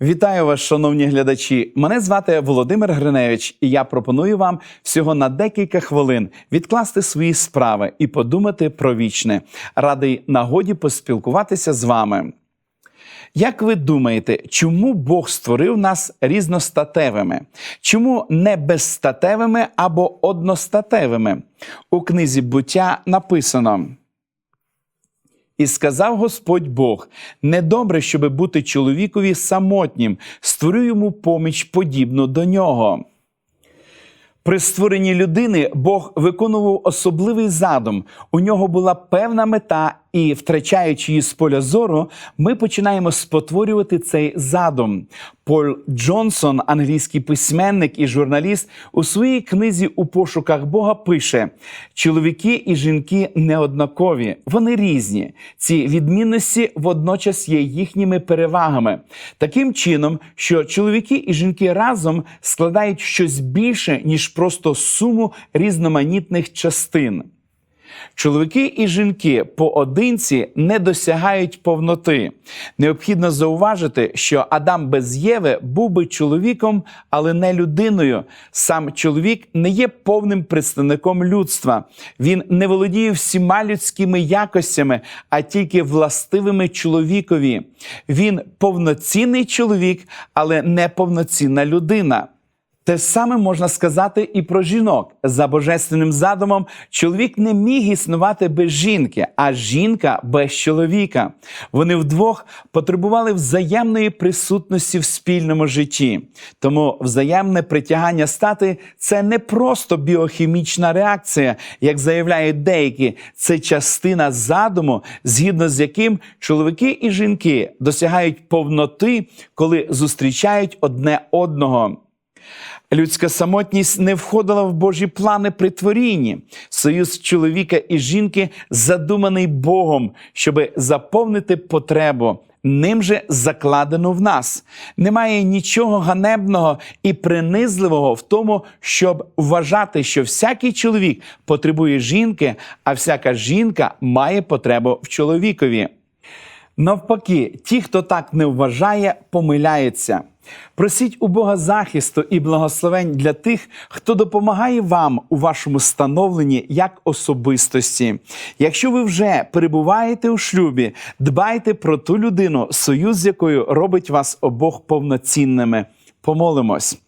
Вітаю вас, шановні глядачі. Мене звати Володимир Гриневич, і я пропоную вам всього на декілька хвилин відкласти свої справи і подумати про вічне. Радий нагоді поспілкуватися з вами. Як ви думаєте, чому Бог створив нас різностатевими? Чому не безстатевими або одностатевими? У книзі буття написано. І сказав Господь Бог: недобре, щоби бути чоловікові самотнім, створю йому поміч подібну до нього. При створенні людини Бог виконував особливий задум. У нього була певна мета, і, втрачаючи її з поля зору, ми починаємо спотворювати цей задум. Поль Джонсон, англійський письменник і журналіст, у своїй книзі у пошуках Бога пише: чоловіки і жінки неоднакові, вони різні. Ці відмінності водночас є їхніми перевагами. Таким чином, що чоловіки і жінки разом складають щось більше, ніж просто суму різноманітних частин. Чоловіки і жінки поодинці не досягають повноти. Необхідно зауважити, що Адам без Єви був би чоловіком, але не людиною. Сам чоловік не є повним представником людства. Він не володіє всіма людськими якостями, а тільки властивими чоловікові. Він повноцінний чоловік, але не повноцінна людина. Те саме можна сказати і про жінок. За божественним задумом, чоловік не міг існувати без жінки, а жінка без чоловіка. Вони вдвох потребували взаємної присутності в спільному житті. Тому взаємне притягання стати це не просто біохімічна реакція, як заявляють деякі, це частина задуму, згідно з яким чоловіки і жінки досягають повноти, коли зустрічають одне одного. Людська самотність не входила в Божі плани при творінні. Союз чоловіка і жінки задуманий Богом, щоб заповнити потребу. Ним же закладено в нас. Немає нічого ганебного і принизливого в тому, щоб вважати, що всякий чоловік потребує жінки, а всяка жінка має потребу в чоловікові. Навпаки, ті, хто так не вважає, помиляються. Просіть у Бога захисту і благословень для тих, хто допомагає вам у вашому становленні як особистості. Якщо ви вже перебуваєте у шлюбі, дбайте про ту людину, союз з якою робить вас обох повноцінними. Помолимось.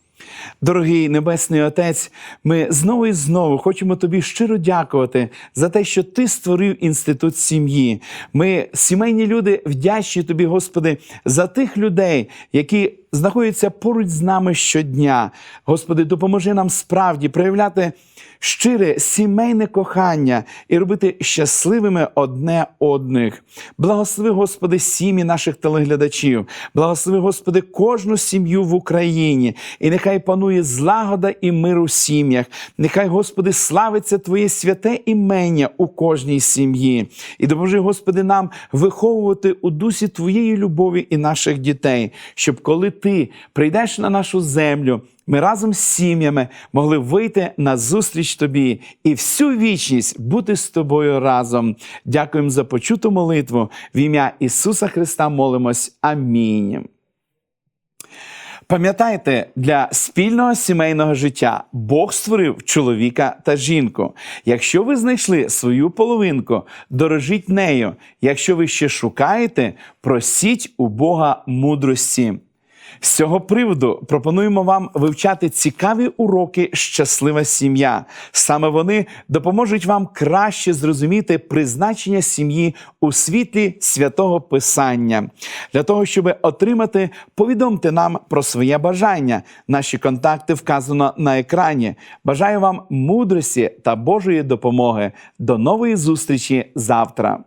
Дорогий Небесний Отець, ми знову і знову хочемо тобі щиро дякувати за те, що ти створив інститут сім'ї. Ми, сімейні люди, вдячні тобі, Господи, за тих людей, які знаходяться поруч з нами щодня. Господи, допоможи нам справді проявляти щире сімейне кохання і робити щасливими одне одних. Благослови, Господи, сім'ї наших телеглядачів, благослови, Господи, кожну сім'ю в Україні, і нехай панує злагода і мир у сім'ях. Нехай, Господи, славиться Твоє святе імення у кожній сім'ї. І допоможи, Господи, нам виховувати у дусі Твоєї любові і наших дітей, щоб коли Ти прийдеш на нашу землю, ми разом з сім'ями могли вийти на зустріч тобі і всю вічність бути з тобою разом. Дякуємо за почуту молитву. В ім'я Ісуса Христа молимось. Амінь. Пам'ятайте, для спільного сімейного життя Бог створив чоловіка та жінку. Якщо ви знайшли свою половинку, дорожіть нею. Якщо ви ще шукаєте, просіть у Бога мудрості. З цього приводу пропонуємо вам вивчати цікаві уроки Щаслива сім'я. Саме вони допоможуть вам краще зрозуміти призначення сім'ї у світлі святого Писання. Для того, щоб отримати, повідомте нам про своє бажання. Наші контакти вказано на екрані. Бажаю вам мудрості та Божої допомоги. До нової зустрічі завтра.